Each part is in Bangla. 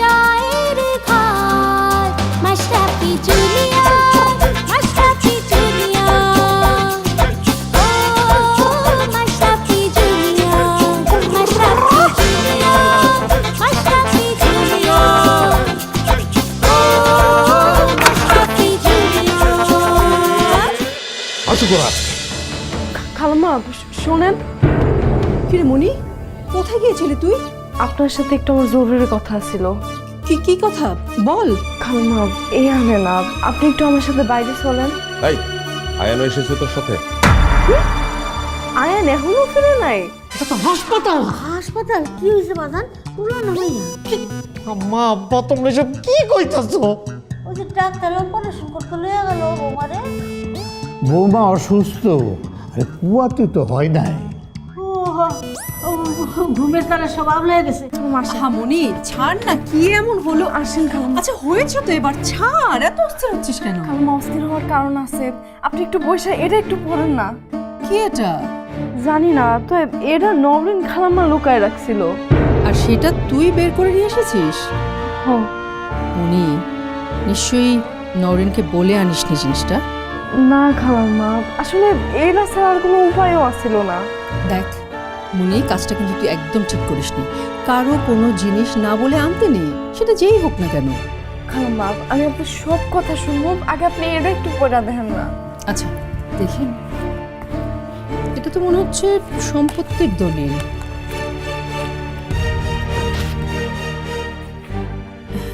পাচ্ছে আপনার সাথে একটু আমার জরুরি কথা ছিল। কি কি কথা? বল। খালাম্মা এই আনে না। আপনি একটু আমার সাথে বাইরে চলেন। এই আয়ানো এসেছে তোর সাথে? আয়ান এখনও ফিরে নাই? হাসপাতাল। হাসপাতাল? কি হয়েছে বাজান? পুরানো হইয়া আম্মা আব্বা তোমরা সব কি কইতাছো? ওই যে ডাক্তার অপারেশন করতে লইয়া গেল বৌমারে। বৌমা অসুস্থ। আরে কুয়াতে তো হয় নাই। ও, ঘুমের তারা সব আবলাই গেছে। হামনি ছাড় না কি এমন হলো? আসেন খালাম্মা আচ্ছা হয়েছে তো এবার ছাড় এত অস্থির হচ্ছিস কেন? খালাম্মা অস্থির হওয়ার কারণ আছে। আপনি একটু বসে এটা একটু পড়েন না। কি এটা? জানি না তো এটা নবরিন খালাম্মা লুকায় রাখছিল। আর সেটা তুই বের করে নিয়ে এসেছিস? মনি নিশ্চয়ই নরেনকে বলে আনিস নি জিনিসটা? না খালাম্মা আসলে এটা ছাড়া আর কোনো উপায়ও আছিল না। দেখ মনি কাজটা কিন্তু তুই একদম ঠিক করিসনি কারও কোনো জিনিস না বলে আনতে নেই সেটা যেই হোক না কেন। খালাম্মা আমি আপনার সব কথা শুনব আগে আপনি এটা একটু পড়া দেখেন না। আচ্ছা দেখি। এটা তো মনে হচ্ছে সম্পত্তির দলিল।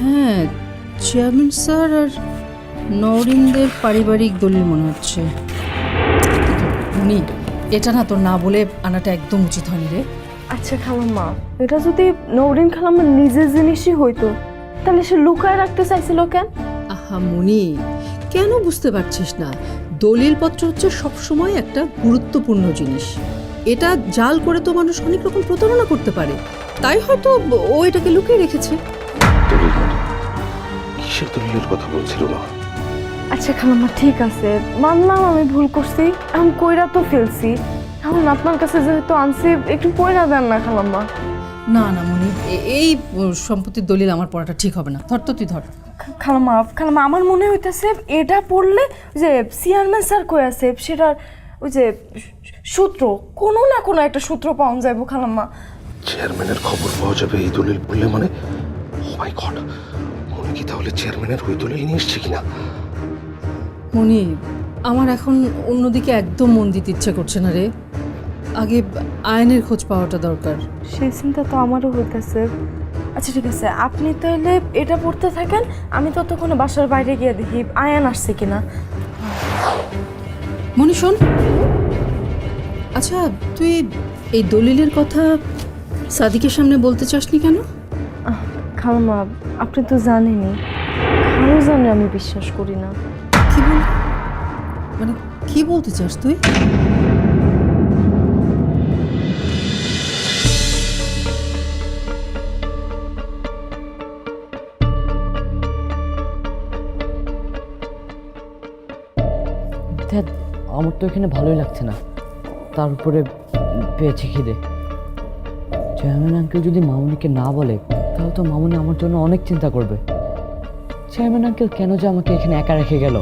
হ্যাঁ চেয়ারম্যান স্যার আর নরিনদের পারিবারিক দলিল মনে হচ্ছে। উনি এটা না তোর না বলে আনাটা একদম উচিত হয়নি রে। আচ্ছা খালাম্মা এটা যদি নৌরিন খালাম্মার নিজের জিনিসই হইতো তাহলে সে লুকায় রাখতে চাইছিল কেন? আহা মনি কেন বুঝতে পারছিস না? দলিলপত্র হচ্ছে সবসময় একটা গুরুত্বপূর্ণ জিনিস। এটা জাল করে তো মানুষ অনেক রকম প্রতারণা করতে পারে। তাই হয়তো ও এটাকে লুকিয়ে রেখেছে। দলিল মানে? কিসের দলিলের কথা বলছিল না আচ্ছা খালাম্মা ঠিক আছে। মানলাম আমি ভুল করছি আমি কইরা তো ফেলছি। এখন আপনার কাছে যেহেতু আনছি একটু পয়রা দেন না খালাম্মা। না না মনি এই সম্পত্তির দলিল আমার পড়াটা ঠিক হবে না। ধর তো তুই ধর। খালাম্মা খালাম্মা আমার মনে হইতেছে এটা পড়লে যে চেয়ারম্যান স্যার কই আছে সেটার ওই যে সূত্র কোনো না কোনো একটা সূত্র পাওয়া যাইব খালাম্মা। চেয়ারম্যানের খবর পাওয়া যাবে এই দলিল পড়লে মানে? ও মাই গড মনে কি তাহলে চেয়ারম্যানের ওই দলিল নিয়ে এসছে কিনা? মনি আমার এখন অন্যদিকে একদম মন দিতে ইচ্ছে করছে না রে। আগে আয়নের খোঁজ পাওয়াটা দরকার। সেই চিন্তা তো আমারও হইতেছে। আচ্ছা ঠিক আছে আপনি তাহলে এটা পড়তে থাকেন আমি ততক্ষণে বাসার বাইরে গিয়ে দেখি আয়ান আসছে কিনা। মনি শোন। আচ্ছা তুই এই দলিলের কথা সাদিকের সামনে বলতে চাসনি কেন? আহ, খালাম্মা আপনি তো জানেনই। কারও জানে আমি বিশ্বাস করি না। কি বল? মানে কি বলতে চাস তুই? আমার তো এখানে ভালোই লাগছে না। তার উপরে পেয়েছে খিদে। চেয়ারম্যান আঙ্কেল যদি মামুনিকে না বলে, তাহলে তো মামুনি আমার জন্য অনেক চিন্তা করবে। চেয়ারম্যান আঙ্কেল কেন যে আমাকে এখানে একা রেখে গেল?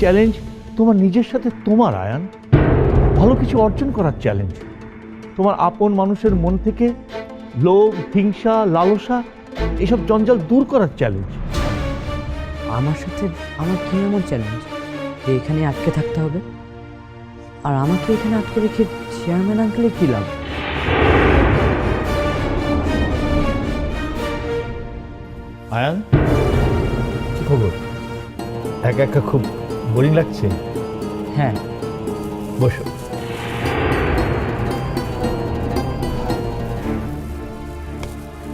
চ্যালেঞ্জ তোমার নিজের সাথে তোমার আয়ান। ভালো কিছু অর্জন করার চ্যালেঞ্জ তোমার আপন মানুষের মন থেকে লোভ হিংসা লালসা এসব জঞ্জাল দূর করার চ্যালেঞ্জ আমার সাথে আমার কি এমন চ্যালেঞ্জ যে এখানে আটকে থাকতে হবে? আর আমাকে এখানে আটকে রেখে চেয়ারম্যান আঙ্কেলে কী লাভ? আয়ান কি খবর? একা একা খুব বোরিং লাগছে? হ্যাঁ। বসো।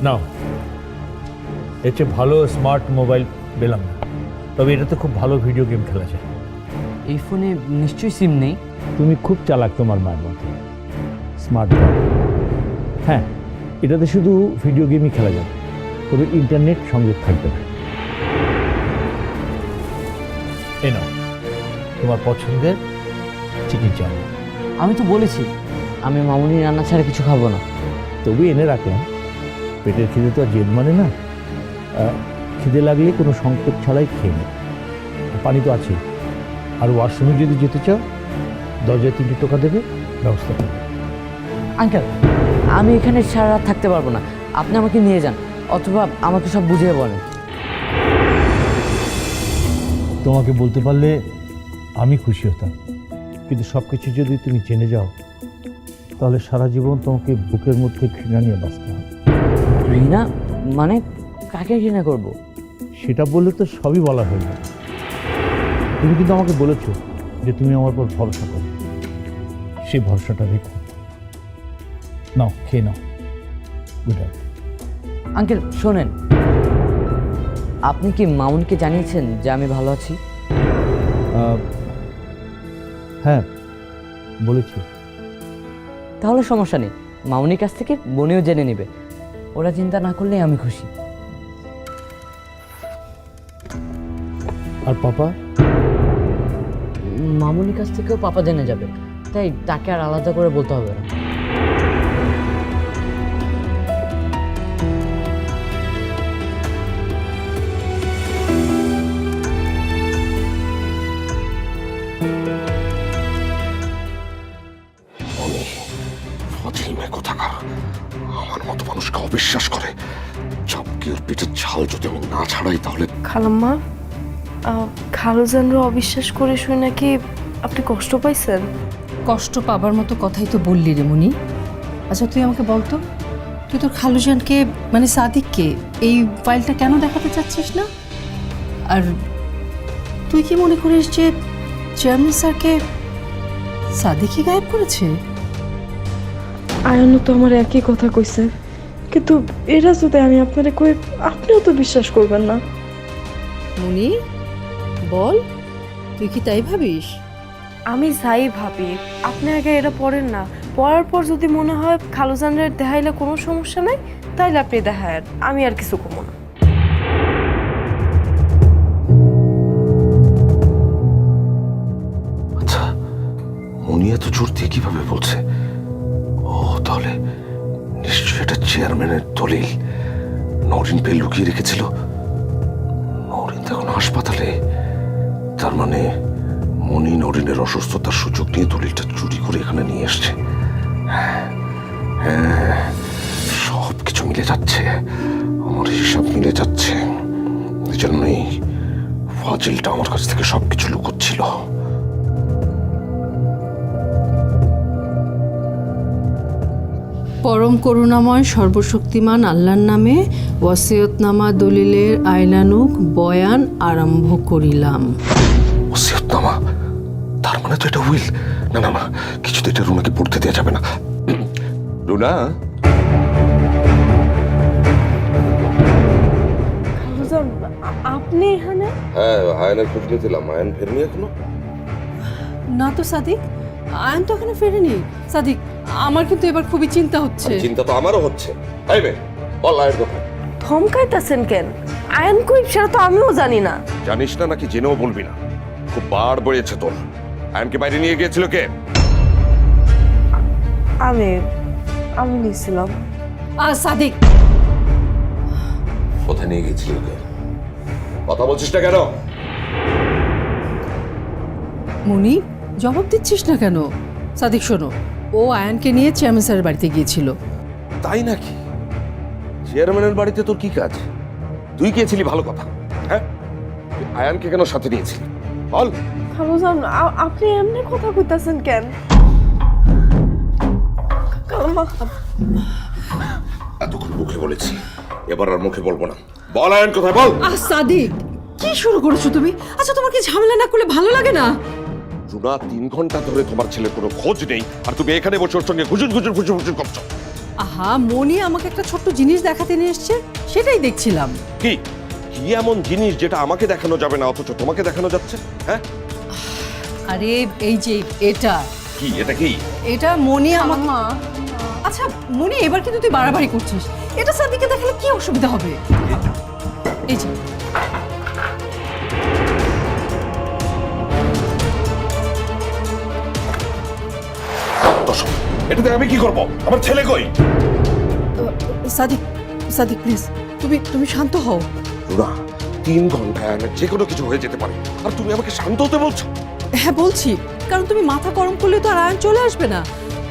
নাও। এর চেয়ে ভালো স্মার্ট মোবাইল পেলাম না। তবে এটাতে খুব ভালো ভিডিও গেম খেলা যায়। এই ফোনে নিশ্চয়ই সিম নেই। তুমি খুব চালাক তোমার মায়ের মতো। স্মার্ট হ্যাঁ এটাতে শুধু ভিডিও গেমই খেলা যাবে। তবে ইন্টারনেট সংযোগ থাকবে না। এ নাও। তোমার পছন্দের চিকেন চাউমিন। আমি তো বলেছি আমি মামুনি রান্না ছাড়া কিছু খাব না। তবু এনে রাখলাম। পেটের খিদে তো আর জেদ মানে না। খিদে লাগলে কোনো সংকট ছাড়াই খেয়ে নে। পানি তো আছে আর ওয়াশরুমে যদি যেতে চাও দরজায় তিনটে টোকা দেবে ব্যবস্থা করবে। আঙ্কেল আমি এখানে সারা রাত থাকতে পারব না। আপনি আমাকে নিয়ে যান অথবা আমাকে সব বুঝিয়ে বলেন। তোমাকে বলতে পারলে আমি খুশি হতাম। কিন্তু সব কিছু যদি তুমি জেনে যাও তাহলে সারা জীবন তোমাকে বুকের মধ্যে ঘৃণা নিয়ে বাঁচতে হবে। রিনা মানে কাকে ঘৃণা করব? সেটা বললে তো সবই বলা হয়ে যাবে তুমি কিন্তু আমাকে বলেছ যে তুমি আমার উপর ভরসা করো। সেই ভরসাটা রেখো। নাও খেয়ে নাও। গুড নাইট আঙ্কেল শোনেন। আপনি কি মামুনকে জানিয়েছেন যে আমি ভালো আছি? হ্যাঁ বলেছি। তাহলে সমস্যা নেই। মামনির কাছ থেকে বনেও জেনে নেবে। ওরা চিন্তা না করলেই আমি খুশি। আর পাপা? মামনির কাছ থেকেও পাপা জেনে যাবে। তাই তাকে আর আলাদা করে বলতে হবে না। চাপকে ওর পেটের ছাল যদি আমি না ছাড়াই তাহলে খালাম্মা খালুজানরা অবিশ্বাস করে শুনে নাকি আপনি কষ্ট পাইছেন? কষ্ট পাবার মতো কথাই তো বললি রে মুনি। আচ্ছা তুই আমাকে বলতো তুই তোর খালুজানকে মানে সাদিককে এই ফাইলটা কেন দেখাতে চাচ্ছিস না? আর তুই কি মনে করিস যে চেয়ারম্যান স্যারকে সাদিকই গায়েব করেছে? আয়ানও তো আমার একই কথা কইছে। কিন্তু এরা যদি আমি আপনারে কই আপনিও তো বিশ্বাস করবেন না। মুনি বল তুই কি তাই ভাবিস? আমি যাই ভাবি আপনি আগে এটা পড়েন না। পড়ার পর যদি মনে হয় খালুজানের দেখাইলে কোনো সমস্যা নাই তাইলে আপনি দেখায় আমি আর কিছু কমো না। আচ্ছা উনি এত জোর দিয়ে কীভাবে বলছে? নিশ্চয়ই এটা চেয়ারম্যানের দলিল। নরিন পেয়ে লুকিয়ে রেখেছিল। নরিন এখন হাসপাতালে। তার মানে মনি নরিনের অসুস্থতার সুযোগ নিয়ে দলিলটা চুরি করে এখানে নিয়ে এসছে। হ্যাঁ হ্যাঁ সব কিছু মিলে যাচ্ছে। আমার হিসাব মিলে যাচ্ছে। এই জন্যই ফাজিলটা আমার কাছ থেকে সব কিছু লুকোচ্ছিল। পরম করুণাময় সর্বশক্তিমান আল্লাহর নামে ওয়াসিয়তনামা দলিলের আইনানুক বয়ান আরম্ভ করিলাম। ওসিয়তনামা তার মানে তো এটা উইল। না না না কিছুতে এটা রুনাকে পড়তে দেওয়া যাবে না। রুনা? আপনি এখানে? হ্যাঁ আয়নের খোঁজ নিয়েছিলাম আয়ন ফেরেনি এখনও? না তো সাদিক আয়ন তো এখানে ফেরেনি। সাদিক আমার কিন্তু এবার খুবই চিন্তা হচ্ছে। চিন্তা তো আমারও হচ্ছে। তাই বে বল আয়ের কথা। ধমকাইতেছেন কেন? আয়ন কই সেটা তো আমিও জানি না। জানিস না নাকি জেনেও বলবি না। খুব বার বেড়েছে তোর। আয়নকে বাইরে নিয়ে গিয়েছিল কে? আমি আমি নিয়েছিলাম। আর সাদিক। কোথায় নিয়ে গিয়েছিল কে কথা বলছিস না কেন? মনি? জবাব দিচ্ছিস না কেন? সাদিক শোনো ও আয়ানকে নিয়ে চেয়ারম্যান স্যারের বাড়িতে গিয়েছিল। তাই নাকি? চেয়ারম্যানের বাড়িতে তোর কি কাজ? তুই গিয়েছিলি ভালো কথা হ্যাঁ? তুই আয়ানকে কেন সাথে নিয়েছিলি? বল। খালুজান আপনি এমনি কথা কইতাছেন কেন? এতক্ষণ মুখে বলেছি এবার আর মুখে বলব না। বল আয়ান কোথায় বল। আহ সাদিক কি শুরু করেছ তুমি? আচ্ছা তোমার কি ঝামেলা না করলে ভালো লাগে না? রুনা তিন ঘণ্টা ধরে তোমার ছেলের কোনো খোঁজ নেই। আর তুমি এখানে বসে ওর সঙ্গে গুজুর গুজুর গুজুর গুজুর করছ। আহা মনি আমাকে একটা ছোট্ট জিনিস দেখাতে নিয়ে এসছে সেটাই দেখছিলাম। কি? কি এমন জিনিস যেটা আমাকে দেখানো যাবে না অথচ তোমাকে দেখানো যাচ্ছে? হ্যাঁ? আরে এই যে এটা। কি? এটা কি? এটা মনি আমার মা আচ্ছা মনি এবার কিন্তু তুই বাড়াবাড়ি করছিস। এটা সাদিকে দেখালে কি অসুবিধা হবে? এই যে। এটাতে আমি কি করব? আমার ছেলে কই? সাদিক সাদিক প্লিজ তুমি তুমি শান্ত হও। রুনা তিন ঘন্টায় আয়ানের যে কোনো কিছু হয়ে যেতে পারে। আর তুমি আমাকে শান্ত হতে বলছো? হ্যাঁ বলছি। কারণ তুমি মাথা গরম করলে তো আর আয়ন চলে আসবে না।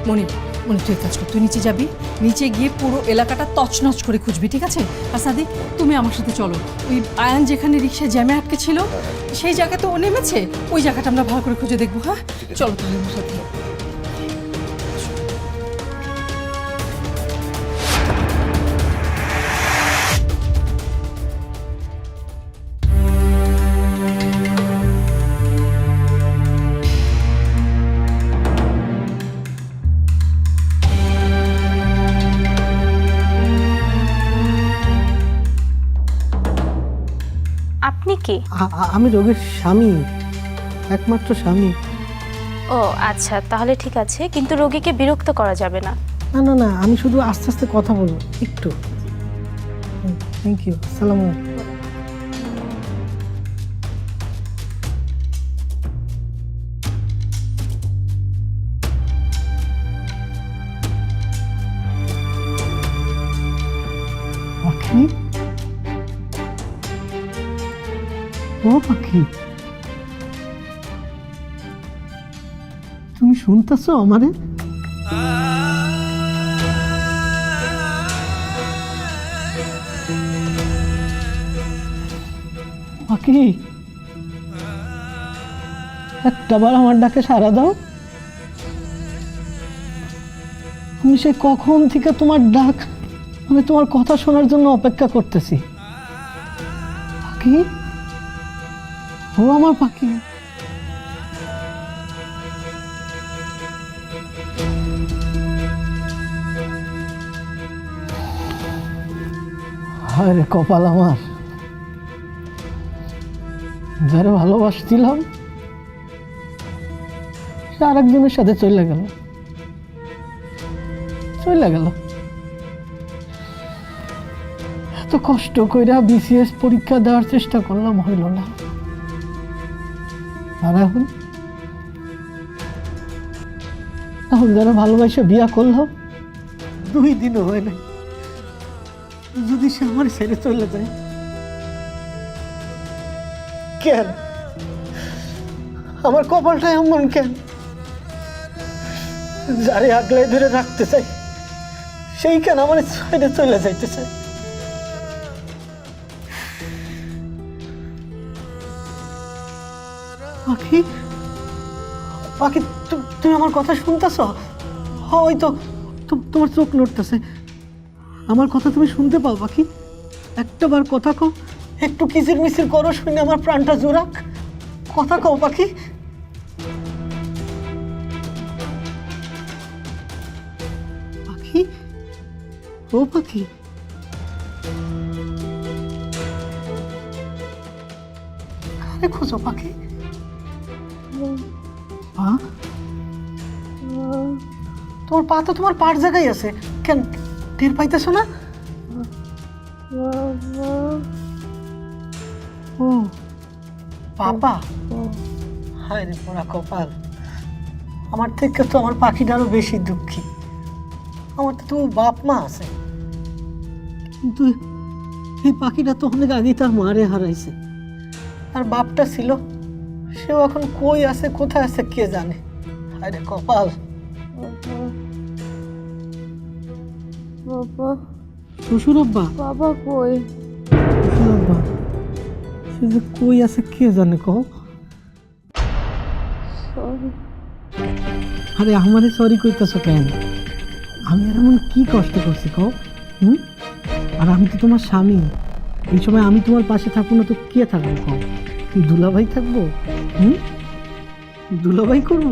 মনি মনি তুই কাজ কর তুই নিচে যাবি নিচে গিয়ে পুরো এলাকাটা তছনছ করে খুঁজবি ঠিক আছে? আর সাদিক তুমি আমার সাথে চলো। ওই আয়ান যেখানে রিক্সা জ্যামে আটকে ছিল সেই জায়গাতে ও নেমেছে? ওই জায়গাটা আমরা ভালো করে খুঁজে দেখব হ্যাঁ? চলো তাহলে আমার সাথে। কি? আমি রোগীর স্বামী একমাত্র স্বামী। ও আচ্ছা তাহলে ঠিক আছে কিন্তু রোগীকে বিরক্ত করা যাবে না। না না না আমি শুধু আস্তে আস্তে কথা বলব একটু। থ্যাংক ইউ আসসালামু আলাইকুম। শুনতেছো আমারে? পাখি একটাবার আমার ডাকে সাড়া দাও। আমি সে কখন থেকে তোমার ডাক মানে তোমার কথা শোনার জন্য অপেক্ষা করতেছি। পাখি ও আমার পাখি হায় কপাল আমার। যারা ভালোবাসছিলাম, সে আরেকজনের সাথে চলে গেল। চলে গেল। এত কষ্ট কইরা বিসিএস পরীক্ষা দেওয়ার চেষ্টা করলাম, হইল না। আর এখন? এখন যারা ভালোবাসে বিয়া করলাম দুই দিনও হয় নাই। যদি সে আমার ছেড়ে চলে যায়, কেন? আমার কপালটা এমন কেন? যারে আগলে ধরে রাখতে চাই, সেই কেন আমার ছেড়ে চলে যাইতে চাই? পাখি? পাখি তুমি আমার কথা শুনতেছ? ওই তো, তোমার চোখ নড়তেছে। আমার কথা তুমি শুনতে পাও পাখি। একটা বার কথা কও। একটু কিচির মিচির করো শুনে আমার প্রাণটা জোরাক। কথা কও পাখি। পাখি? ও পাখি। কারে খোঁজো পাখি? পা তোমার পা তো তোমার পার জায়গায় আছে। কেন? টের পাইতেছো না? ও পাপা হায় রে পোড়া কপাল। আমার থেকে তো আমার পাখিটা আরও বেশি দুঃখী। আমার তো তো বাপ মা আছে। কিন্তু এই পাখিটা তো অনেক আগে তার মারে হারাইছে। আর বাপটা ছিল। সেও এখন কই আছে, কোথায় আছে, কে জানে? হায় রে কপাল। বাবা। শ্বশুর আব্বা বাবা কই? শ্বশুর আব্বা সে যে কই আছে কে জানে সরি আরে আমারে সরি কইতেছো কেন? আমি আর এমন কি কষ্ট করছি কও? হুম? আর আমি তো তোমার স্বামী। এই সময় আমি তোমার পাশে থাকব না তো কে থাকব কও? দুলাভাই থাকব? হুম? দুলাভাই করব?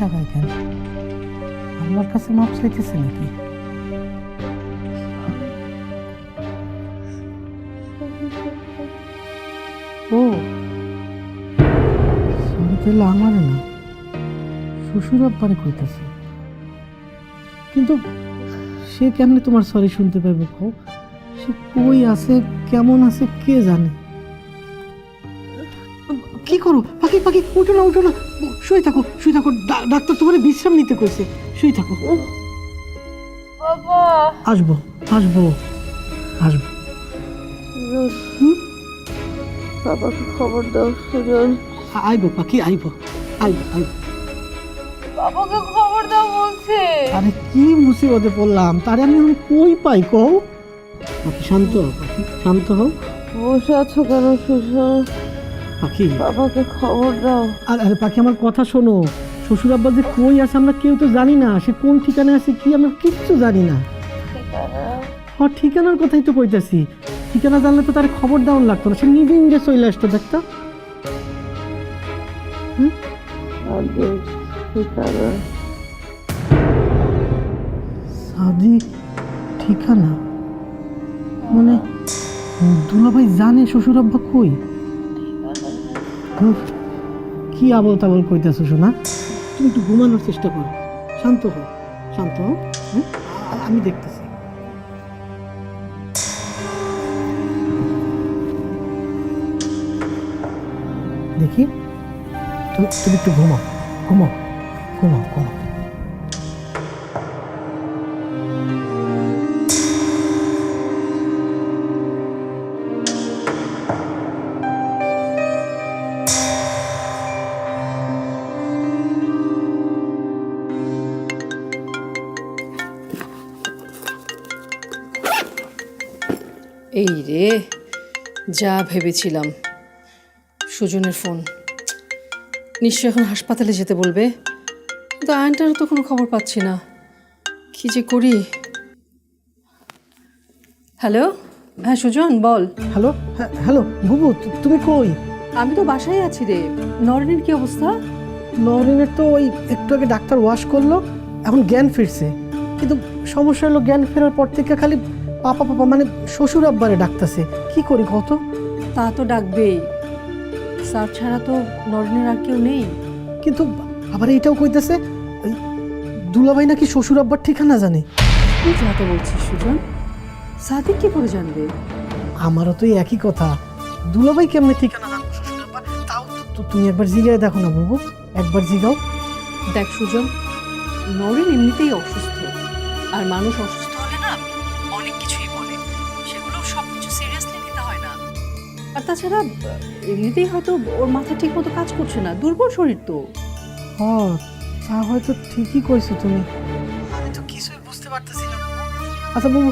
টাকায় কেন কাছে মাপ চাইতেছে নাকি? ও তাহলে আমারে না। শ্বশুর আব্বারে কইতেছে। কিন্তু সে কেমনে তোমার সরি শুনতে পাবে কও সে কই আছে, কেমন আছে, কে জানে? কি করো? পাখি পাখি, উঠো না উঠো না। শুয়ে থাকো শুয়ে থাকো। ডাক্তার তোমার বিশ্রাম নিতে কইছে। শুয়ে থাকো। বাবা। আসব আসব আসব। বাবাকে খবর দাও সুজন। আইবো পাখি আইবো আইবো আইবো। বাবাকে খবর দাও বলছে। আরে কি মুসিবতে পড়লাম তারে আমি এখন কই পাই কও? পাখি শান্ত হও পাখি শান্ত হও। বসে আছো কেন সুজন? পাখি? বাবাকে খবর দাও। আর আরে পাখি আমার কথা শোনো। শ্বশুর আব্বা যে কই আছে আমরা কেউ তো জানি না। সে কোন ঠিকানায় আছে কি আমরা কিচ্ছু জানি না। হ ঠিকানার কথাই তো কইতাছি। ঠিকানা জানলে তো তার খবর দেওয়ার লাগতো না। সে নিজে নিজে চলে আসতো দেখতা আগে ঠিকানা? মানে দুলাভাই জানে শ্বশুর আব্বা কই? কি আবল তাবল কইতেছো শোনা তুমি একটু ঘুমানোর চেষ্টা করো। শান্ত হও, শান্ত হো? আমি দেখতেছি। দেখি, তুমি তুমি একটু ঘুমাও ঘুমাও ঘুমাও ঘুমাও। এই রে যা ভেবেছিলাম। সুজনের ফোন। নিশ্চয় এখন হাসপাতালে যেতে বলবে। কিন্তু আয়নটারও তো কোনো খবর পাচ্ছি না। কি যে করি? হ্যালো? হ্যাঁ সুজন বল। হ্যালো? হ্যাঁ হ্যালো বুবু তুমি কই? আমি তো বাসায় আছি রে। নরেনের কি অবস্থা? নরিনের তো ওই একটু আগে ডাক্তার ওয়াশ করল এখন জ্ঞান ফিরছে। কিন্তু সমস্যা হলো জ্ঞান ফেরার পর থেকে খালি পাপা পাপা মানে শ্বশুর আব্বারে ডাকতেছে। কি করি কত তা? তো ডাকবেই। স্যার ছাড়া তো নরেনের আর কেউ নেই। কিন্তু আবার এটাও কইতেছে দুলাভাই নাকি শ্বশুর আব্বার ঠিকানা জানে? কি যাতে বলছিস সুজন? সাদিক কি করে জানবে? আমারও তো একই কথা। দুলাভাই কেমনে ঠিকানা জানব শ্বশুর আব্বার? তাও তো তুমি একবার জিগায় দেখো না বুবু। একবার জিগাও। দেখ সুজন নরেন এমনিতেই অসুস্থ। আর মানুষ অসুস্থ তাছাড়া এমনিতেই হয়তো ওর মাথা ঠিক মতো কাজ করছে না দুর্বল শরীর তো। হ তা হয়তো ঠিকই কইছো তুমি। আমি তো কিছুই বুঝতে পারতেছি না। আচ্ছা বাবু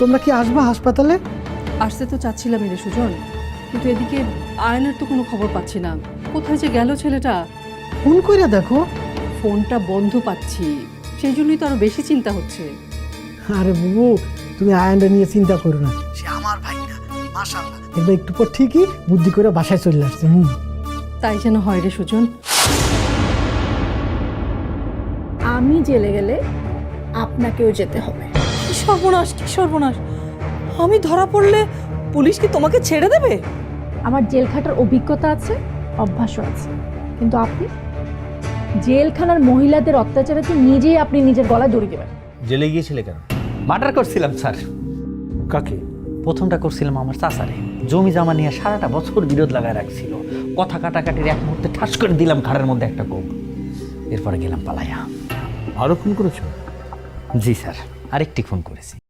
তোমরা কি আসবা হাসপাতালে? আসতে তো চাচ্ছিলাম রে সুজন কিন্তু এদিকে আয়নের তো কোনো খবর পাচ্ছি না। কোথায় যে গেল ছেলেটা? ফোন কইরা দেখো। ফোনটা বন্ধ পাচ্ছি সেই জন্যই তো আরও বেশি চিন্তা হচ্ছে। আরে বাবু তুমি আয়নটা নিয়ে চিন্তা করো না। সে আমার ভাই না মাশাআল্লাহ। দেখবে একটু পর ঠিকই বুদ্ধি করে বাসায় চলে আসছে হুম। তাই যেন হয় রে সুজন। আমি জেলে গেলে আপনাকেও যেতে হবে। সর্বনাশ কি সর্বনাশ। আমি ধরা পড়লে পুলিশ কি তোমাকে ছেড়ে দেবে? আমার জেল খাটার অভিজ্ঞতা আছে অভ্যাসও আছে। কিন্তু আপনি? জেলখানার মহিলাদের অত্যাচারে তো নিজেই আপনি নিজের গলায় দড়ি দেবেন। জেলে গিয়েছিলে কেন? মার্ডার করছিলাম স্যার। কাকে? প্রথমটা করছিলাম আমার চাচারে। জমি জামা নিয়ে সারাটা বছর বিরোধ লাগায় রাখছিল। কথা কাটাকাটির এক মুহূর্তে ঠাস করে দিলাম ঘাড়ের মধ্যে একটা কোপ। এরপরে গেলাম পালাইয়া আরও ফোন করেছ? জি স্যার। আরেকটি ফোন করেছি।